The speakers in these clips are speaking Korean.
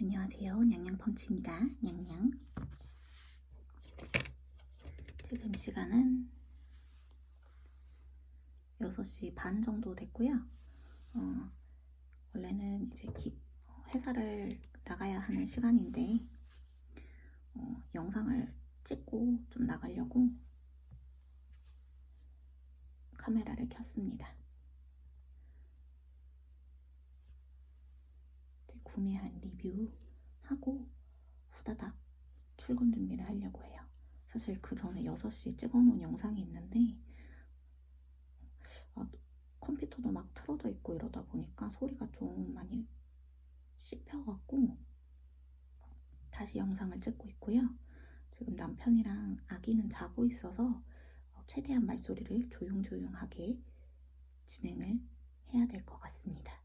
안녕하세요. 냥냥펀치입니다. 냥냥. 지금 시간은 6시 반 정도 됐고요. 어, 원래는 이제 기- 어, 회사를 나가야 하는 시간인데 어, 영상을 찍고 좀 나가려고 카메라를 켰습니다. 이제 구매한 리뷰하고 후다닥 출근 준비를 하려고 해요. 사실 그 전에 6시에 찍어놓은 영상이 있는데 아, 컴퓨터도 막 틀어져 있고 이러다 보니까 소리가 좀 많이 씹혀갖고 다시 영상을 찍고 있고요. 지금 남편이랑 아기는 자고 있어서 어, 최대한 말소리를 조용조용하게 진행을 해야 될 것 같습니다.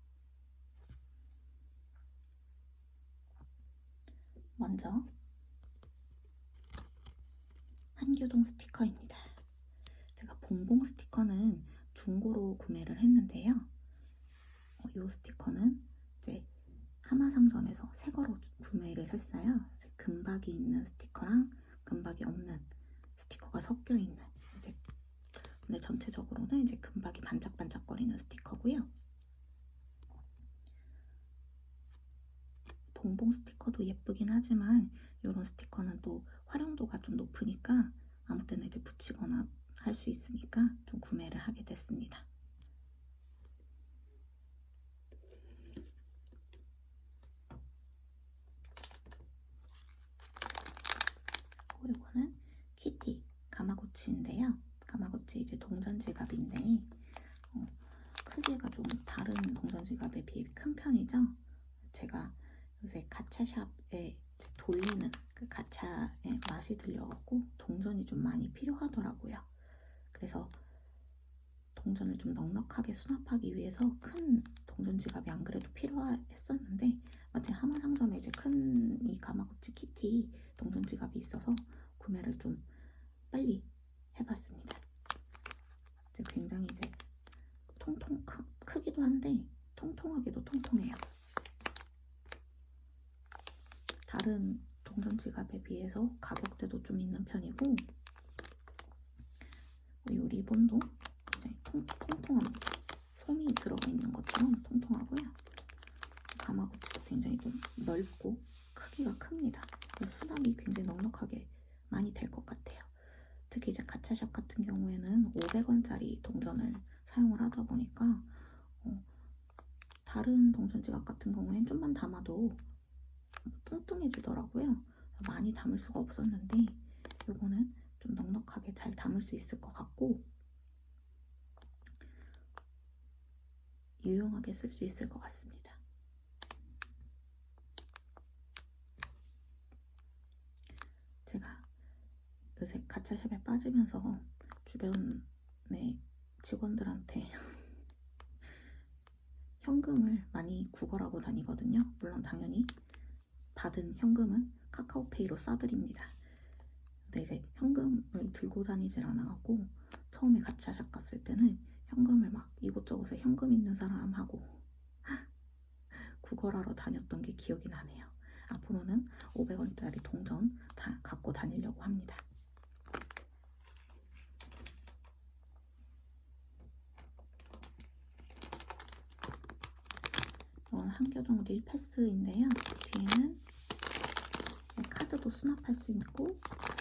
먼저 한교동 스티커입니다. 제가 봉봉 스티커는 중고로 구매를 했는데요. 어, 이 스티커는 이제 하마상점에서 새 거로 주- 구매를 했어요. 이제 금박이 있는 스티커랑 금박이 없는 스티커가 섞여 있는 이제 근데 전체적으로는 이제 금박이 반짝반짝거리는 스티커고요. 봉봉 스티커도 예쁘긴 하지만 이런 스티커는 또 활용도가 좀 높으니까 아무 때나 이제 붙이거나 할 수 있으니까 좀 구매를 하게 됐습니다. 이거는 키티 가마고치인데요. 가마고치 이제 동전 지갑인데 어, 크기가 좀 다른 동전 지갑에 비해 큰 편이죠. 제가 요새 가차샵에 돌리는 그 가차의 맛이 들려갖고 동전이 좀 많이 필요하더라고요. 그래서 동전을 좀 넉넉하게 수납하기 위해서 큰 동전 지갑이 안 그래도 필요했었는데 마침 하마 상점에 이제 큰 이 가마고치 키티 동전 지갑이 있어서 구매를 좀 빨리 해봤습니다. 굉장히 이제 통통 크, 크기도 한데 통통하기도 통통해요. 다른 동전 지갑에 비해서 가격대도 좀 있는 편이고 이 리본도 굉장히 통, 통통합니다. 솜이 들어가 있는 것처럼 통통하고요. 가마고치도 굉장히 좀 넓고 크기가 큽니다. 수납이 굉장히 넉넉하게 많이 될 것 같아요. 특히 이제 가차샵 같은 경우에는 500원짜리 동전을 사용을 하다 보니까 어, 다른 동전 지갑 같은 경우에는 좀만 담아도 뚱뚱해지더라고요. 많이 담을 수가 없었는데 이거는 좀 넉넉하게 잘 담을 수 있을 것 같고 유용하게 쓸 수 있을 것 같습니다. 제가 요새 가차샵에 빠지면서 주변에 직원들한테 현금을 많이 구걸하고 다니거든요. 물론 당연히 받은 현금은 카카오페이로 싸드립니다. 근데 이제 현금을 들고 다니질 않아갖고 처음에 가차샵 갔을 때는 현금을 막 이곳저곳에 현금 있는 사람하고 구걸하러 다녔던 게 기억이 나네요. 앞으로는 500원짜리 동전 다 갖고 다니려고 합니다. 이건 한교동 릴패스인데요. 뒤에는 카드도 수납할 수 있고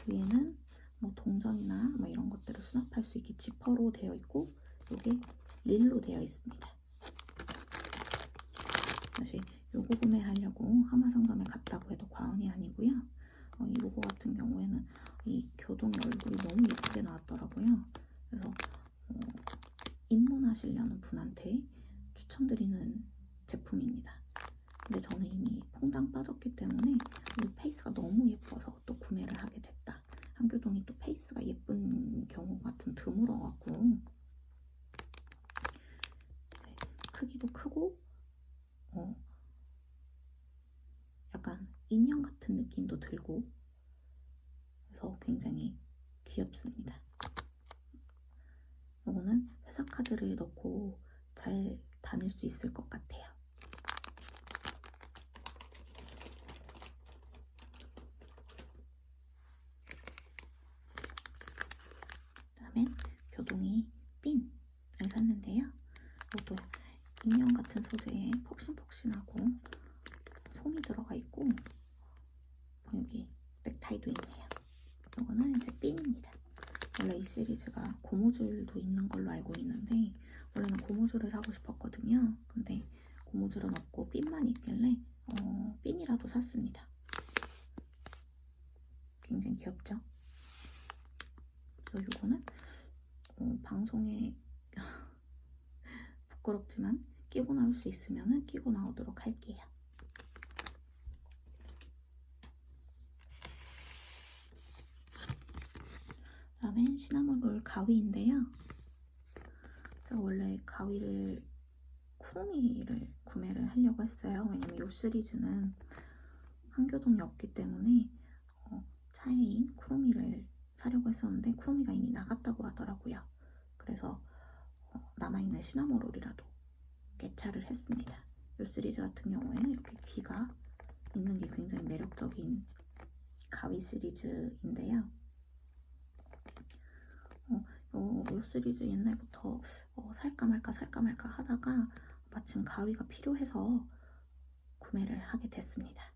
위에는 뭐 동전이나 뭐 이런 것들을 수납할 수 있게 지퍼로 되어 있고 이게 릴로 되어 있습니다. 사실 요거 구매하려고 하마상점에 갔다고 해도 과언이 아니고요. 어, 이 로고 같은 경우에는 이 교동의 얼굴이 너무 예쁘게 나왔더라고요. 그래서 어, 입문하시려는 분한테 추천드리는 제품입니다. 근데 저는 이미 퐁당 빠졌기 때문에 이 페이스가 너무 예뻐서 또 구매를 하게 됐다. 한교동이 또 페이스가 예쁜 경우가 좀 드물어갖고 크기도 크고 어 약간 인형 같은 느낌도 들고 그래서 굉장히 귀엽습니다. 이거는 회사 카드를 넣고 잘 다닐 수 있을 것 같아요. 다음에 교동이 핀을 샀는데요. 이것도 인형 같은 소재에 폭신폭신하고 솜이 들어가 있고 여기 넥타이도 있네요. 이거는 이제 핀입니다. 원래 이 시리즈가 고무줄도 있는 걸로 알고 있는데 원래는 고무줄을 사고 싶었거든요. 근데 고무줄은 없고 핀만 있길래 어, 핀이라도 샀습니다. 굉장히 귀엽죠? 그리고 이거는 어, 방송에 부끄럽지만 끼고 나올 수 있으면 끼고 나오도록 할게요. 다음엔 시나몬롤 가위인데요. 제가 원래 가위를 쿠로미를 구매를 하려고 했어요. 왜냐면 이 시리즈는 한교동이 없기 때문에 어, 차이인 쿠로미를 사려고 했었는데 쿠로미가 이미 나갔다고 하더라고요. 그래서 어, 남아있는 시나모롤이라도 개차를 했습니다. 이 시리즈 같은 경우에는 이렇게 귀가 있는 게 굉장히 매력적인 가위 시리즈인데요. 어, 요, 요 시리즈 옛날부터 어, 살까 말까 살까 말까 하다가 마침 가위가 필요해서 구매를 하게 됐습니다.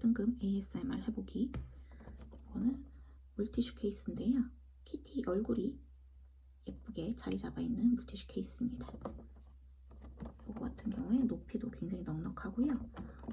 1등급 ASMR 해보기. 이거는 물티슈 케이스인데요. 키티 얼굴이 예쁘게 자리 잡아있는 물티슈 케이스입니다. 이거 같은 경우에 높이도 굉장히 넉넉하고요.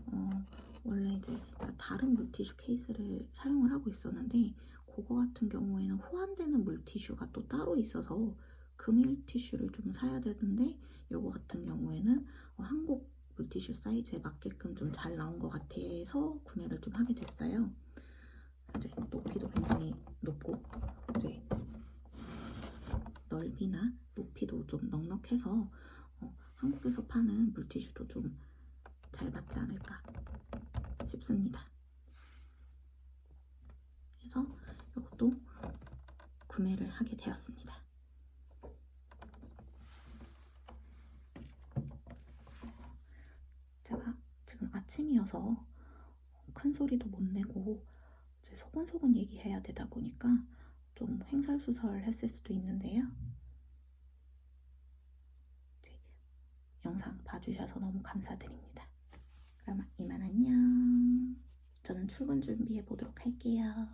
어, 원래 이제 다른 물티슈 케이스를 사용을 하고 있었는데 그거 같은 경우에는 호환되는 물티슈가 또 따로 있어서 금일 티슈를 좀 사야 되는데 이거 같은 경우에는 어, 한국 물티슈 사이즈에 맞게끔 좀 잘 나온 것 같아서 구매를 좀 하게 됐어요. 이제 높이도 굉장히 높고 이제 넓이나 높이도 좀 넉넉해서 어, 한국에서 파는 물티슈도 좀 잘 맞지 않을까 싶습니다. 그래서 이것도 구매를 하게 되었습니다. 제가 아침이어서 큰 소리도 못 내고 이제 소곤소곤 얘기해야 되다 보니까 좀 횡설수설 했을 수도 있는데요. 영상 봐주셔서 너무 감사드립니다. 그럼 이만 안녕. 저는 출근 준비해 보도록 할게요.